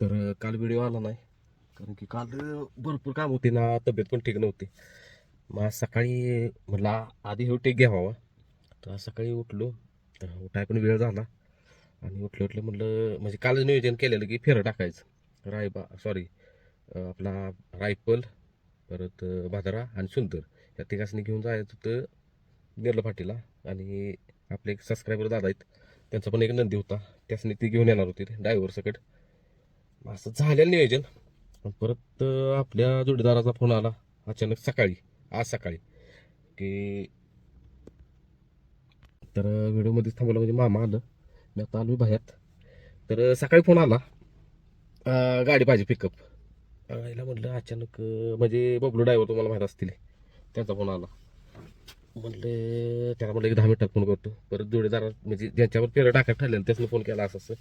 तर काल व्हिडिओ आला नाही. कारण की काल भरपूर काम होते ना तब्येत पण ठीक नव्हती. मग आज सकाळी म्हटलं आधी हे टेक घ्यावा. तर आज सकाळी उठलो. तर उठाय पण वेळ झाला. आणि उठलं उठलं म्हटलं म्हणजे कालच नियोजन केलेलं की फेरं टाकायचं. रायबा सॉरी आपला रायफल परत भादरा आणि सुंदर. या तिघासनी घेऊन जायचं होतं नेरलं पाटीला आणि आपले एक सबस्क्रायबर दादा आहेत त्यांचा पण एक नंदी होता. त्यासनी ती घेऊन येणार होती ड्रायव्हर सकट असं झालेलं नियोजन. परत आपल्या जोडीदाराचा फोन आला अचानक सकाळी आज सकाळी की तर व्हिडिओमध्येच थांबवलं म्हणजे मामा आलं. मी आता आलो बाहेर. तर सकाळी फोन आला गाडी पाहिजे पिकअप याला म्हटलं अचानक म्हणजे बबलू ड्रायव्हर तुम्हाला माहीत असतील त्यांचा फोन आला. म्हणलं त्याला म्हटलं एक दहा मिनिटात फोन करतो. परत जोडीदार म्हणजे ज्यांच्यावर पेरं टाकायला ठरलेलं त्याचं फोन केला असं असं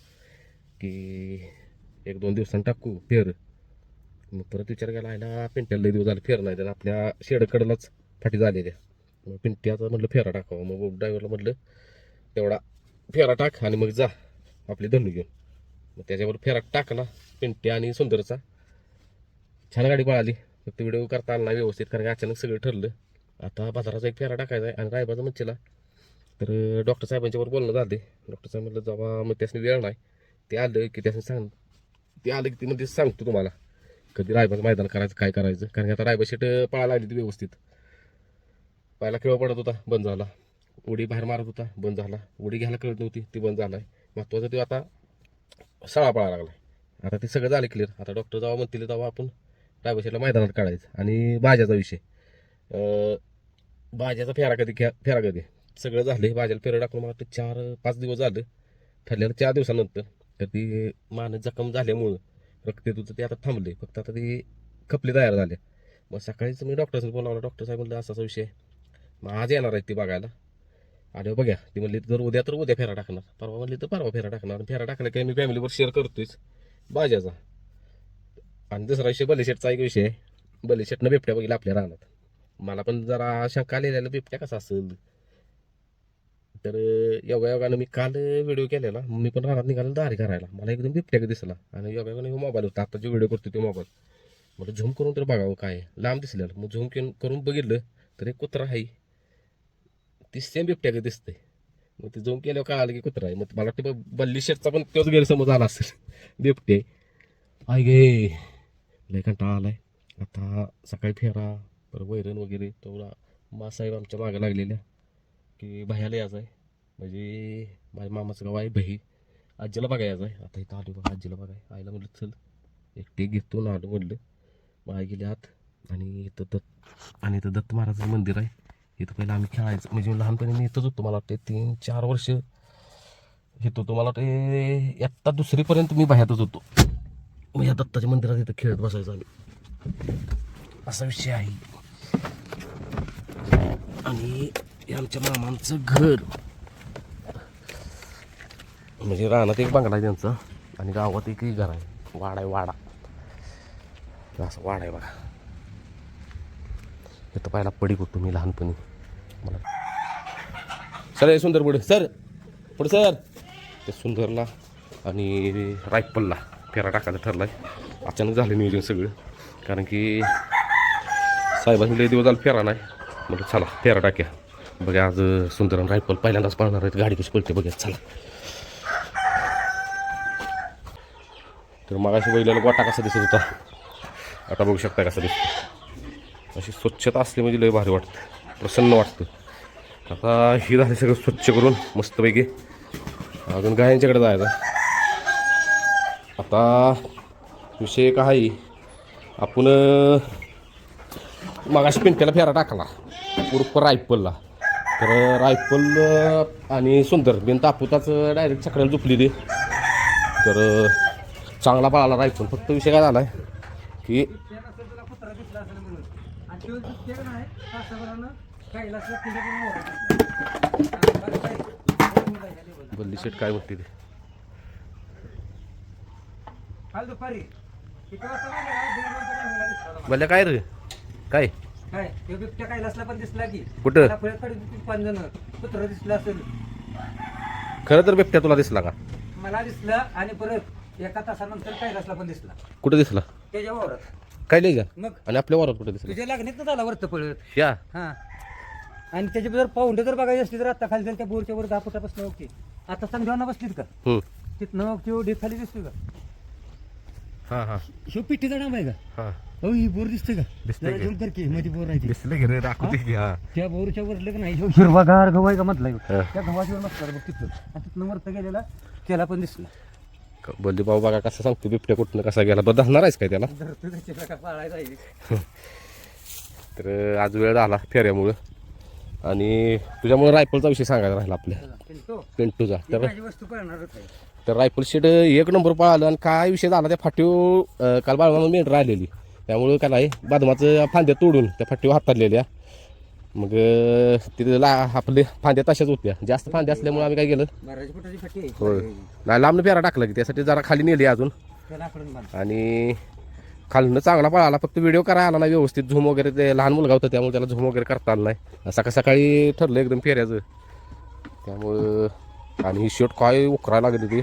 की एक दोन दिवसांनी टाकू फेर. मग परत विचार केला आहे ना पिंट्याला दिवस झाले फेर नाही तर आपल्या शेडकडलाच फाटी झालेल्या मग पिंट्याचा म्हटलं फेरा टाकावा. मग ड्रायव्हरला म्हटलं तेवढा फेरा टाक आणि मग जा आपली धनु घेऊन. मग त्याच्यावर फेरा टाकला पिंट्या आणि सुंदरचा. छान गाडी पळाली. फक्त व्हिडिओ करता आला नाही व्यवस्थित कारण की अचानक सगळं ठरलं. आता बाजाराचा एक फेरा टाकायचा आहे आणि रायबाचा म्हणचेला तर डॉक्टर साहेबांच्यावर बोलणं झाले डॉक्टर साहेब म्हटलं जेव्हा मग त्यासनी वेळ नाही. ते आलं की त्यासनी सांग ते आलं की ती म्हणजे सांगतो तुम्हाला. कधी रायबाचं मैदान करायचं काय करायचं? कारण की आता रायबा शेट लागली ती व्यवस्थित. पायला खेळ पडत होता बंद झाला. उडी बाहेर मारत होता बंद झाला. उडी घ्यायला कळत नव्हती ती बंद झाला आहे महत्त्वाचं ते आता सळा पळा लागला आता ते सगळं झालं क्लिअर आता डॉक्टर जेव्हा म्हणतील तेव्हा आपण रायबा शेटला मैदानात काढायचं. आणि भाज्याचा विषय. भाज्याचा फेरा कधी घ्या फेरा कधी? सगळं झालं भाज्याला फेरं टाकून मला वाटतं चार पाच दिवस झालं. ठरलेलं चार दिवसानंतर. तर ती मान जखम झाल्यामुळं रक्त तुझं ते आता थांबले. फक्त आता ती खपले तयार झाले. मग सकाळीच मी डॉक्टरसनी बोलावलं. डॉक्टर साहेब म्हणलं असा असा विषय मग आज येणार आहेत ती बघायला. आणि हो, बघा ती म्हणली जर उद्या तर उद्या फेरा टाकणार. परवा म्हणली तर परवा फेरा टाकणार. आणि फेरा टाकला काय मी फॅमिलीवर शेअर करतोयच. बाजाचा आणि दुसरा विषय बलेशेटचा एक विषय आहे. बलेशेटनं बिबट्या बघितला आपल्या रानात. मला पण जरा शंका आलेल्या बिबट्या कसा असेल? तर योगायोगानं मी काल व्हिडिओ केलेला. मी पण रानात निघालो दारी करायला. मला एकदम बिबट्या दिसला. आणि योगायोगानं योगाने मोबाईल होता. आता जो व्हिडिओ करतो ते मोबाईल मला झूम करून तर बघावं काय. लांब दिसलेलं. मग झूम करून बघितलं तर एक कुत्रा आहे ती सेम बिबट्या दिसते मग ते झूम केल्यावर कळालं की कुत्रा आहे मग मला वाटतं बा- बल्ली शेटचा पण तोच गैरसमज आला असेल. बिबटे. आय गे लय कंटाळा आलाय. आता सकाळी फेरा परत वैरण वगैरे तेवढा मासाहेब आमच्या मागं लागलेल्या. की भयाला यायचं आहे म्हणजे माझ्या मामाचं गाव आहे बही. आजीला बघायचं आहे आता इथं आलो बघा आजीला बघाय. आईला म्हटलं चल एकटे घेतो ना आलो म्हटलं मग आई गेली आत आणि इथं दत्त आणि इथं दत्त महाराजाचं मंदिर आहे. इथं पहिलं आम्ही खेळायचं. म्हणजे लहानपणी मी इथंच होतो मला वाटते तीन चार वर्ष येतो होतो. मला वाटते आत्ता दुसरीपर्यंत मी बाहेरच होतो. मग या दत्ताच्या मंदिरात इथं खेळत बसायचो आम्ही. असा विषय आहे. आणि हे आमच्या मामांचं घर. म्हणजे रानात एक बंगला आहे त्यांचा आणि गावात एकही घर आहे. वाडा आहे वाडा. असं वाडा आहे बघा. इथं पाहायला पडी होतो मी लहानपणी. मला सर हे सुंदर पुढे सर पुढे सर. ते सुंदरला आणि रायफलला फेरा टाकायचा ठरला आहे अचानक झालं नियोजन सगळं. कारण की साहेबांनी लई दिवस झाला फेरा नाही. म्हटलं चला फेरा टाक्या. बघा आज सुंदरम रायफल पहिल्यांदाच पळणार आहेत. गाडी कशी पळते बघा चला. तर मगाशी बैलाला गोटा कसा दिसत होता? आता बघू शकता कसा दिसतो अशी स्वच्छता असली म्हणजे लय भारी वाटतं. प्रसन्न वाटतं. आता ही झाली सगळं स्वच्छ करून मस्तपैकी. अजून गायांच्याकडे जायचं. आता विषय काय आहे, आपण मगाशी पिंट्याला फेरा टाकला. उर्फ रायफलला. तर रायफल आणि सुंदर. बिन तापुताच डायरेक्ट सकाळी झोपली ती तर चांगला पळाला रायफल. फक्त विषय काय झाला आहे की बल्ली शेट काय म्हणते ते? काल बल्ल्या काय रे? काय? काय? तो बिबट्या कैलासला पण दिसला की. कुठं? त्याला पाच जण कुत्र दिसलं असेल. खरं तर बिबट्या तुला दिसला का? मला दिसलं आणि परत एका तासानंतर कैलासला पण दिसला. कुठे दिसला? त्याच्या वावरात. काय नाही का मग? आणि आपल्या वरात कुठे दिसला? तुझ्या लागणीत झाला वरत पळत. या. हा. आणि त्याच्या जर पाऊंड जर बघायची असली तर आता खाली त्या बोरच्या वर दहा फुटापासून ओके. आता संध्यावर बसलीत का? हम्म. तिथनं ढीक खाली दिसतोय का? हा हा. ह्यो पिठीचा डांब आहे का? हा. हो ही बोर दिसतोय का? दिसतंय जरा की. कर की मध्ये बोर आहे ती. दिसलं की रे दाखवते की हा. त्या बोरच्या वर लग्न ह्यो हिरवागार गहू आहे का म्हटलं ह्यो. हा. त्या गव्हाच्या वर मस्त बघ तिथं. आणि तिथनं वरत गेलेला त्याला पण दिसला. बोलली भाऊ बघा कसं सांगतो बिबट्या कुठनं कसा गेला बदलणार आहेस काय त्याला? धरतो त्याच्या का पाळायला आहे. तर आज वेळ झाला फेऱ्यामुळं. आणि तुझ्यामुळे रायफलचा विषय सांगायला राहिला आपल्या. चला, पिंटू, पेंटूचा. तर माझी वस्तू पळणारच आहे. तर रायफल शेड एक नंबर पळालं आणि काय विषय झाला त्या फाटीव अं, काल बाळमा मेंढ राहिलेली त्यामुळं काय नाही बदमाचं फांद्या तोडून त्या फाटीवर हाताळलेल्या मग तिथे ला आपले फांद्या तशाच होत्या. जास्त फांद्या असल्यामुळे आम्ही काय केलं? होय. नाही लांबनं फेरा टाकला की त्यासाठी जरा खाली नेली अजून. आणि खालनं चांगला पळाला. फक्त व्हिडिओ करायला आला नाही व्यवस्थित झूम वगैरे ते लहान मुलगा होता त्यामुळे त्याला झूम वगैरे करता आलं नाही. सकाळ सकाळी ठरलं एकदम फेऱ्याचं. त्यामुळं आणि ही शर्ट काय उकरायला लागली ती.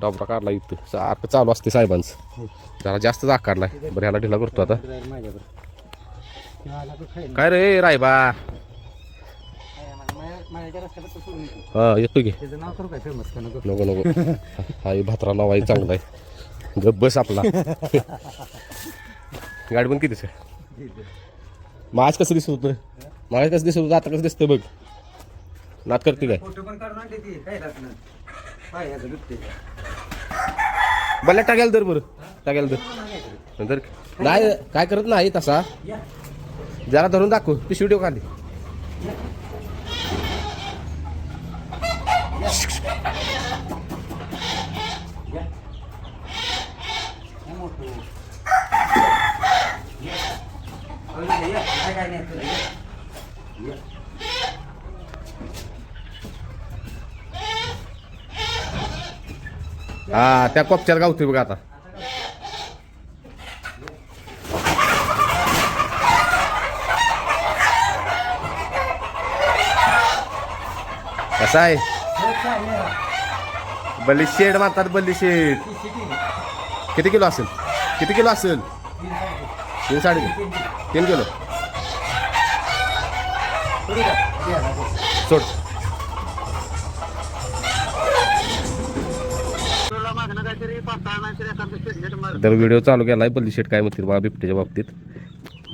डाबरा काढला इथं. सारखं चालू असते साहेबांचं. जरा जास्तच आकारलाय बरं ह्याला ढिला करतो आता. काय रे रायबा? हा येतो की. नको नको. हा भात्रा नाव आहे चांगला आहे. गप बस आपला. गाडी पण कितीच आहे माझ कसं दिसत होतं? माझ्या कसं दिसत होतं? आता कसं दिसतं बघ. नात करते काय? ती. बल्ल्या टाकायला तर बरं टाकायला तर नंतर नाही काय करत नाही तसा. जरा धरून दाखव खाली मोठं. या. हो. काय काय नाही तुला, या. या. हा त्या कोपच्यात गावतोय बघा आता. कसा आहे? बल्ली शेड मारतात बल्ली शेड. किती किलो असेल? किती किलो असेल? तीन साडे. तीन किलो. सोड. तर व्हिडिओ चालू केलाय बल्ली शेट काय म्हणतील बा बिबट्याच्या बाबतीत.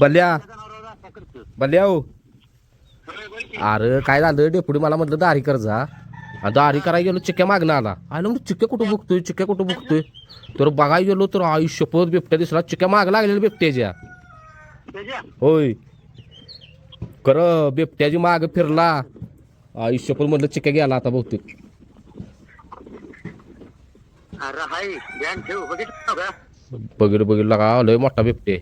बल्ल्या. जनावरावर बल्ल्या हो. अरे काय झालं? डेपुटी मला म्हटलं दारी कर जा. दारी करायला गेलो चिक्क्या मागणं आला. आणि म्हणून चिक्क्या कुठं बघतोय? चिक्क्या कुठं बघतोय? तर बघायला गेलो तर आयुष्यपत बिबट्या दिसला. चिक्क्या माग लागलेल्या बिबट्याच्या. होय. कर बिबट्याची माग फिरला. आयुष्यपत म्हटलं चिक्क्या गेला आता बहुतेक. बघितलं बघितलं लगा लय मोठा बिबटे.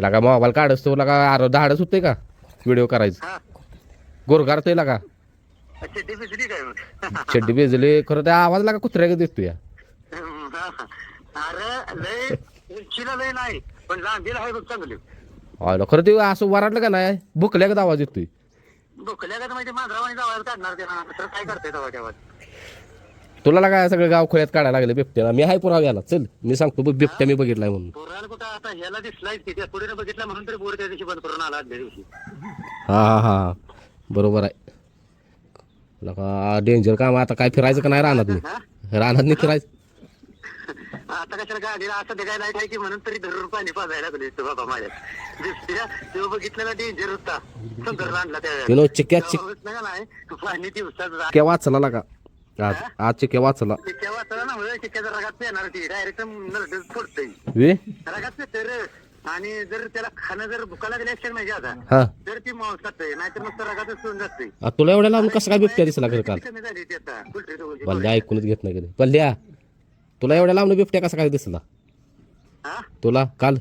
लगा मोबाईल काढस तो लगा अरे धाडस होते का? व्हिडिओ करायचं. गोरगारतोय लगा. अच्छा ती मग? चड्डी बेजले खरं त्या आवाज लागा कुत्र्या दिसतो या अरे खरं ते असं वराडलं का नाही? भुकल्या का आवाज येतोय. बुकल्या का माहिती काढणार ते ना तर काय करते तेव्हा तुला लागा सगळं गाव खोळ्यात काढायला लागले बिबट्याला? मी हाय पुरावा याला चल मी सांगतो बघ बिबट्या मी बघितलाय म्हणून. पोराला कुठं आता ह्याला दिसलाय की त्या पुढे बघितलं म्हणून तरी त्या दिवशी बंद करून आला आदल्या दिवशी. हा हा हा. बरोबर आहे. डेंजर काम. आता काय फिरायचं का नाही राहणार नाही राहणार नाही फिरायचं? आता कशाला गाडीला असं निघायला आहे की म्हणून तरी धरून पाणी पाजायला लागले तो बाबा माझ्या दिसत्या? तेव्हा बघितलेला डेंजर होता. आणला त्या चिक नाही. का पाणी दिवसात चिक्क्या वाचला लागा? आज आज चिक्क्या वाचला. चिक्क्या वाचला ना म्हणजे रगात पेणार ती. डायरेक्ट नरड वे? रगात पेतर आणि जर त्याला खाणं जर भुका लागली असेल नाही आता हा. तर ती मांस खातंय. नाहीतर मग रगातच सोडून जाते आ, तुला एवढ्या लांब कसं काय बिबट्या दिसला खरं काल? कमी झाली ती आता? उलटी डोळी. पल्ल्या ऐकूनच घेत नाही कधी. पल्ल्या तुला एवढ्या लांब बिबट्या कसा काय दिसला? हा? तुला काल?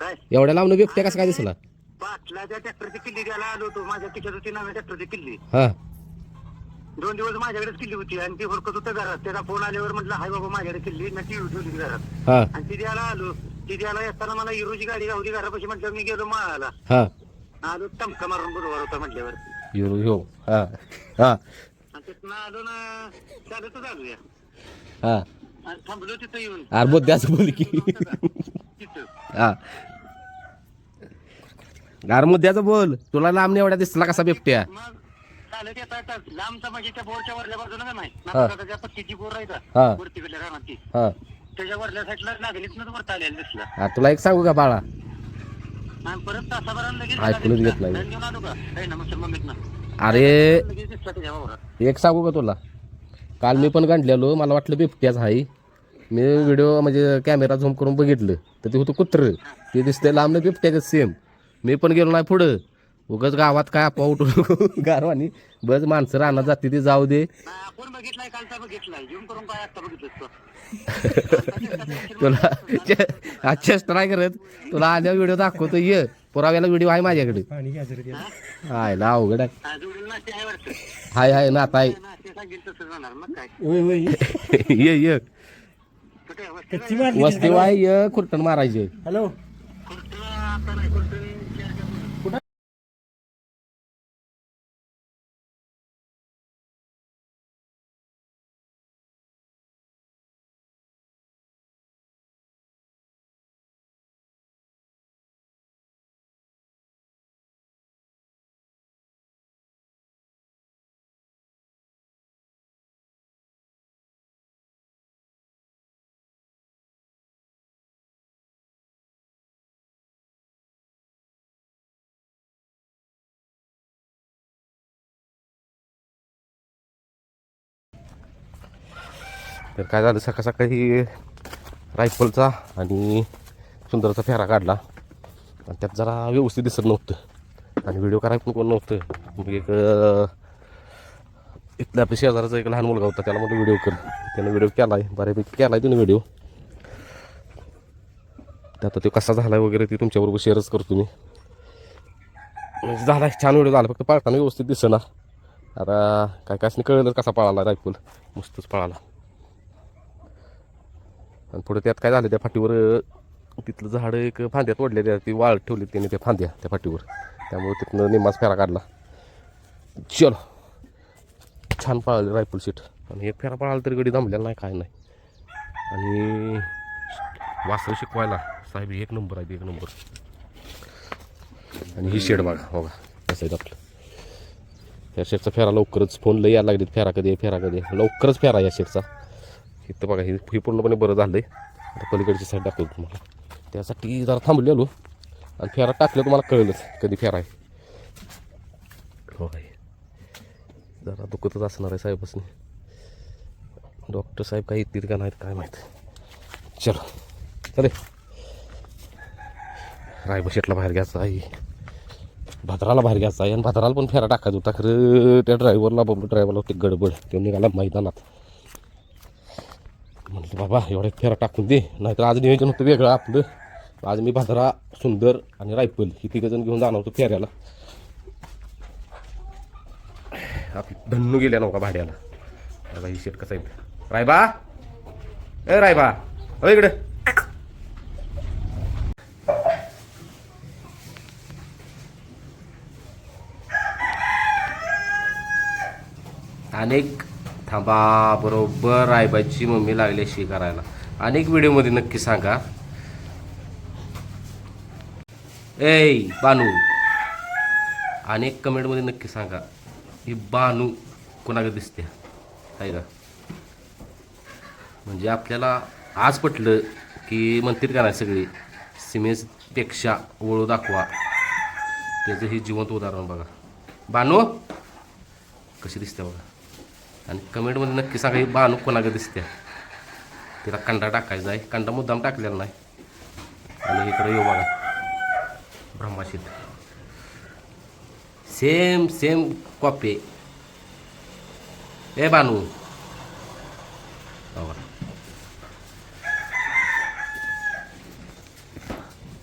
काय? एवढ्या लांब बिबट्या कसा काय दिसला? पाटलाच्या ट्रॅक्टरची किल्ली द्यायला आलो होतो. माझ्या खिशात होती नव्या ट्रॅक्टरची किल्ली. हा. दोन दिवस माझ्याकडेच किल्ली होती आणि ती हुडकत होतं घरात. त्याचा फोन आल्यावर म्हटलं हाय बाबा माझ्याकडे किल्ली मी टी ठेवली घरात. हा. आणि ती द्यायला आलो. ती द्यायला येताना मला हिरोची गाडी गावली घरापाशी म्हटलं मी गेलो माळाला. हा. आलो टमका मारून बुधवार होता म्हटल्यावर. युरो हो. हा. हा. आणि तिथनं आलो ना चालतच आलो या हा. आणि थांबलो तिथं येऊन. अरे बोल की. तिथं. हा. अरे मुद्द्याचं बोल. तुला लांब एवढ्या दिसला कसा बिबट्या? मग चालत लांबचा म्हणजे त्या बोरच्या वरल्या बाजूला का नाही? बोर आहे हा. का वरतीकडल्या रानात ती हा. त्याच्या वरल्या साईडला नागलीतनं वरता आलेला दिसला. तुला एक सांगू का बाळा? आणि परत तासाभरानं लगेच ऐकूनच दिसला. घेत नाही. दंड घेऊन आलो का काही ना अरे. लगेच दिसला त्याच्या वावरात. एक सांगू का तुला? काल मी पण गांडलेलो मला वाटलं बिबट्याच आहे. मी व्हिडिओ म्हणजे कॅमेरा झूम करून बघितलं तर ते होतं कुत्रं. ते दिसतंय लांबनं बिबट्याच सेम मी पण गेलो नाही पुढं. उगाच गावात काय आपा उठू गारवानी बस माणसं राहणार जाते ते जाऊ दे. नाही, आपण बघितलाय कालचा बघितलाय. जेवण करून काय आता बघितलं तुला चेष्टा नाही करत. तुला आल्यावर व्हिडिओ दाखवतो ये. पुराव्याला व्हिडिओ आहे माझ्याकडे. हाय ला अवघड आहे. हाय हाय मग काय. ये. ये वस्ती वाय ये खुरटण मारायचे. हॅलो. तर काय झालं सकाळ सकाळी रायफलचा आणि सुंदरचा फेरा काढला. आणि त्यात जरा व्यवस्थित दिसत नव्हतं. आणि व्हिडिओ करायला पण नव्हतं. मग एक इथल्या आपल्या शेजाराचा एक लहान मुलगा होता त्याला म्हणलं व्हिडिओ कर. त्यानं व्हिडिओ केला आहे बऱ्यापैकी केला आहे त्यानं व्हिडिओ त्यात तो कसा झाला वगैरे ते तुमच्याबरोबर शेअरच करतो मी. म्हणजे झाला छान व्हिडिओ झाला फक्त पाळताना व्यवस्थित दिसणार आता काय काय कळलं कसा पळाला रायफल. मस्तच पळाला. आणि पुढे त्यात काय झालं त्या फाटीवर तिथलं झाडं एक फांद्यात ओढलेल्या ती वाळ ठेवली त्याने त्या फांद्या त्या फाटीवर. त्यामुळे तिथनं निम्माच फेरा काढला. चलो. छान पळाली रायफल सीट. आणि एक फेरा पळाला तरी गडी जमलेला नाही काय नाही. आणि वासर शिकवायला. साहेब एक नंबर आहे एक नंबर. आणि ही शेड बघा बघा कसं आहे आपलं. या शेडचा फेरा लवकरच फोन लई यायला लागलीत फेरा कधी फेरा कधी लवकरच फेरा या शेडचा. इथं बघा हे हे पूर्णपणे बरं झालं आहे आता पलीकडची साईड दाखवतो तुम्हाला. त्यासाठी जरा थांबलेलो आणि फेरा टाकलं तुम्हाला कळलंच कधी फेरा आहे. हो आहे जरा दुखतच असणार आहे साहेबसनी. डॉक्टर साहेब काही येतील का नाहीत काय माहीत. चलो. चले. रायबा शेटला बाहेर घ्यायचा आहे. भद्राला बाहेर घ्यायचा आहे आणि भद्राला पण फेरा टाकायचा होता. खरं त्या ड्रायव्हरला बबलू ड्रायव्हरला होती गडबड. तो निघाला मैदानात. म्हटलं बाबा एवढ्या फेरा टाकून दे नाहीतर आज नियोजन होतं वेगळं आपलं. आज मी भद्रा सुंदर आणि रायफल ही तिघजण घेऊन जाणार होतो फेऱ्याला. आपली धन्नू गेल्या नव्हता भाड्याला. बघा ही शेट कसं आहे? रायबा! ए रायबा! अ इकडे. अनेक थांबा बरोबर रायबाची मम्मी लागली अशी करायला अनेक व्हिडिओमध्ये नक्की सांगा. ए बानू. अनेक कमेंटमध्ये नक्की सांगा. ही बानू कोणाकडे दिसते? आहे का? म्हणजे आपल्याला आज पटलं की म्हणतील का नाही सगळी. सिमेजपेक्षा ओळू दाखवा. त्याचं हे जिवंत उदाहरण बघा. बानू कशी दिसते बघा. आणि कमेंटमध्ये नक्की सांगा ही बानू कोणाकडे दिसते? तिला कंडा टाकायचा आहे. कंडा मुद्दाम टाकलेला नाही. आणि इकडे येऊ बघा. ब्रह्माशीत. Same same copy. ए बानू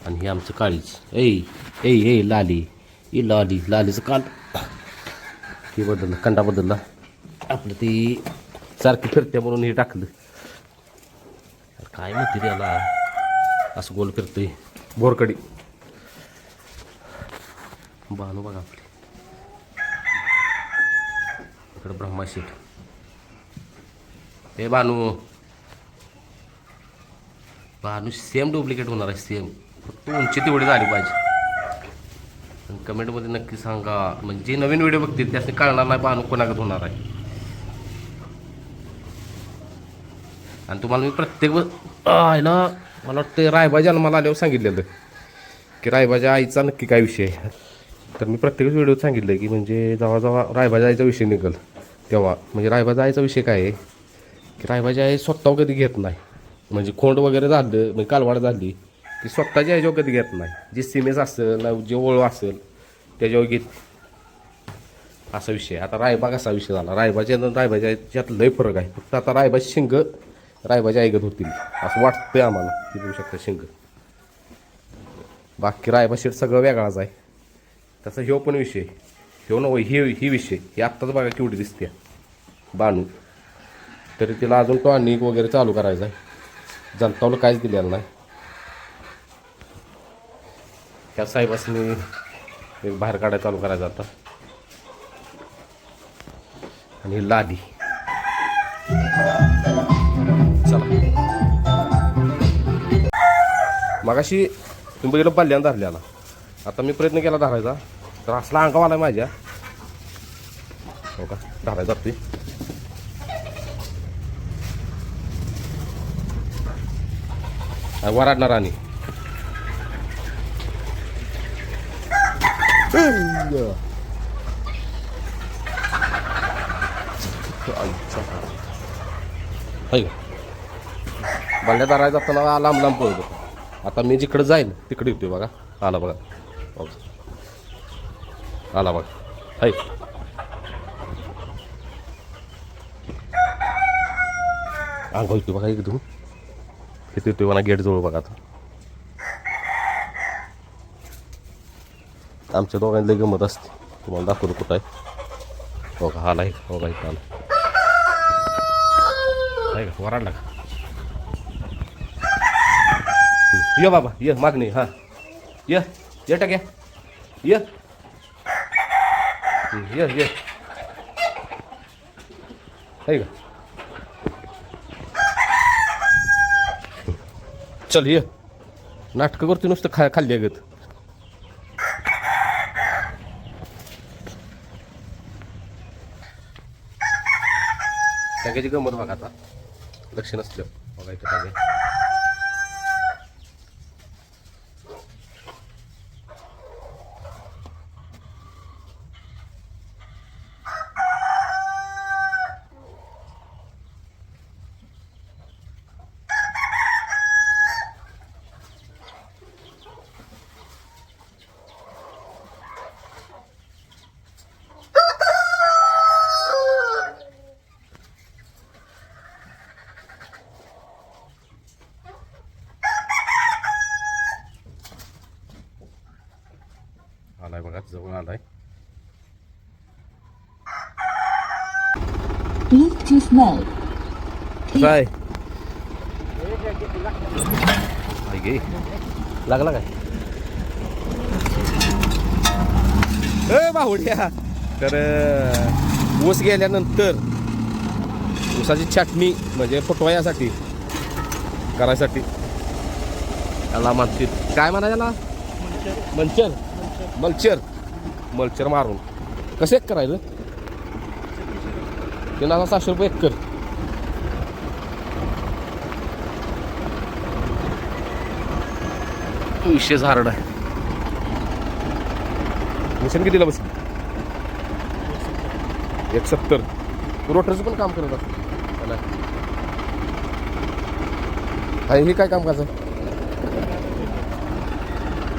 आणि हे आमचं काळीच. ऐ ए ऐ लाली. ई लाली. लालीचं काल ती बदललं कंडा बदलला. आपलं ती सारखी फिरते म्हणून हे टाकलं. काय म्हणते त्याला? असं गोल फिरतोय बोरकडी बानू बघा आपली. इकडं ब्रह्माशेठ हे बानू बानू सेम डुप्लिकेट होणार आहे सेम फक्त उंची तेवढी झाली पाहिजे. कमेंटमध्ये नक्की सांगा. म्हणजे नवीन व्हिडिओ बघतील त्याने कळणार नाही बानू कोणाकडे होणार आहे. आणि तुम्हाला मी प्रत्येक आहे ना मला वाटतं रायबा जन्माला आल्यावर सांगितलेलं. की रायबाच्या आईचा नक्की काय विषय आहे? तर मी प्रत्येकच व्हिडिओत सांगितलं की म्हणजे जेव्हा जेव्हा आईचा विषय निघल तेव्हा म्हणजे रायबाजा आईचा विषय काय आहे? की रायबाजा आई स्वतः कधी घेत नाही. म्हणजे खोंड वगैरे झालं म्हणजे कालवाड झाली की स्वतःच्या आईच्यावर कधी घेत नाही. जे सिमेस असेल जे ओळ असेल त्याच्यावर घेत असा विषय आता रायबा कसा विषय झाला? रायबाच्या आणि रायबाच्या लय फरक आहे. फक्त आता रायबाची शिंग रायबाजी ऐकत होतील. असं वाटतंय आम्हाला. की देऊ शकता शिंग. बाकी रायबा शेट सगळं वेगळाच आहे. तसा ह्यो पण विषय. ह्यो न ही ही विषय. ही आत्ताच बघा केवढी दिसते बाणू तरी तिला अजून टॉनिक वगैरे चालू करायचं आहे जनतावलं काहीच दिलेलं नाही. त्या साहेबासनी एक बाहेर काढायला चालू करायचं आता. आणि लादी मगाशी तुम्ही बघितलं पल्ल्यानं धरल्याला आता मी प्रयत्न केला धरायचा तर असला अंक आला माझ्या हो का धरायचा जातोय वराडणार आणि बल्ल्या धरायचा असताना लांब लांब पळत आता मी जिकडे जाईन तिकडे येतोय बघा. आला बघा. हो. आला बघा. हाय. आंघोळ येतोय बघा एकदम तिथे येतोय मला गेट जवळ बघा आता. आमच्या दोघांना गमत असते. तुम्हाला दाखवतो कुठं आहे. हो का आला आहे. हो का इथं आला. आहे का वराडला का? ये बाबा ये मागणी हां. ये ये टाक्या. ये. ये ये. आहे का? चल ये. नाटकं करते नुसतं खा खाल्ली गत टाक्याची गंमत बघा आता. लक्ष नसलं. बघायचं इथं टाक्या आलाय बघा जवळ आलाय Bluetooth mode. काय गे लागला काय? ए बाहुड्या. तर ऊस गेल्यानंतर ऊसाची छाटणी म्हणजे फुटवायासाठी करायसाठी. त्याला म्हणते काय म्हणा त्याला मंचर मल्चर. मल्चर. मारून. कसं एक करायचं? ते ना सहाशे रुपये एक कर विशेष हार्ड आहे मिशन कितीला बस एक सत्तर रोटरचं पण काम करत असतो हा हे काय काम करायचं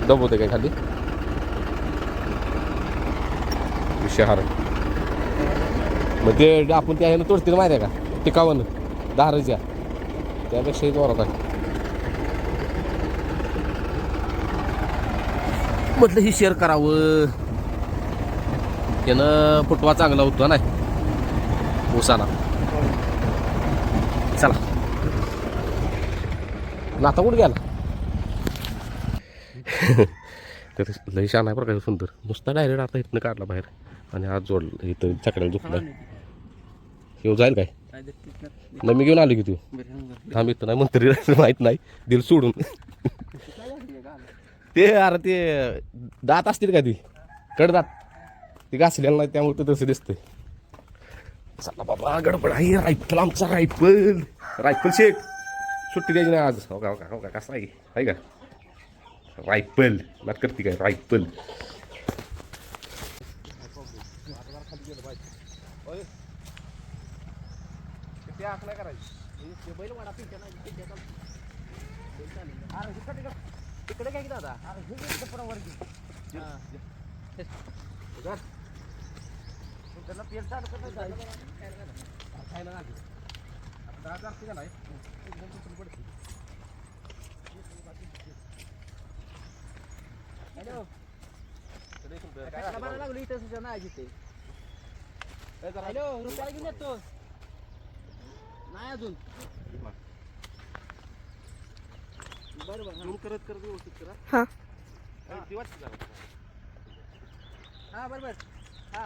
दब होते काय खाली? विषय हार मग ते आपण त्या ह्यानं तोडतील माहिती आहे का? टिकावानं. दहा रजा त्यापेक्षा वरात आहे. म्हटलं ही शेअर करावं. त्यानं फुटवा चांगला होता नाही? ऊसाला चला. नाता कुठं गेला? तर लई शान आहे बरं सुंदर. नुसता डायरेक्ट आता इथनं काढला बाहेर. आणि आज जोड इथं चकड्याला झुकला येऊ जाईल काय? नाही मी घेऊन आलो की तू? थांब इथं नाही मंत्री माहीत नाही. दिल सोडून. ते अरे ते दात असतील का ती? कडदात ती घासलेलं नाही त्यामुळे ते तसं दिसतंय. चला बाबा गडबड आहे. रायफल आमचा रायफल. रायफल शेक सुट्टी द्यायची नाही आज. हो का हो का हो का कसं आहे? आहे का? रायफल. नात करते काय? रायफल. तिकडे काय की? दादा त्यांना पेट चालू लागलो इथं सुद्धा नाही जिथे हॅलो रुपयाला घेऊन येतो. नाही अजून. बरं बरं करत करत व्यवस्थित करा. हा. हा बरोबर. हा.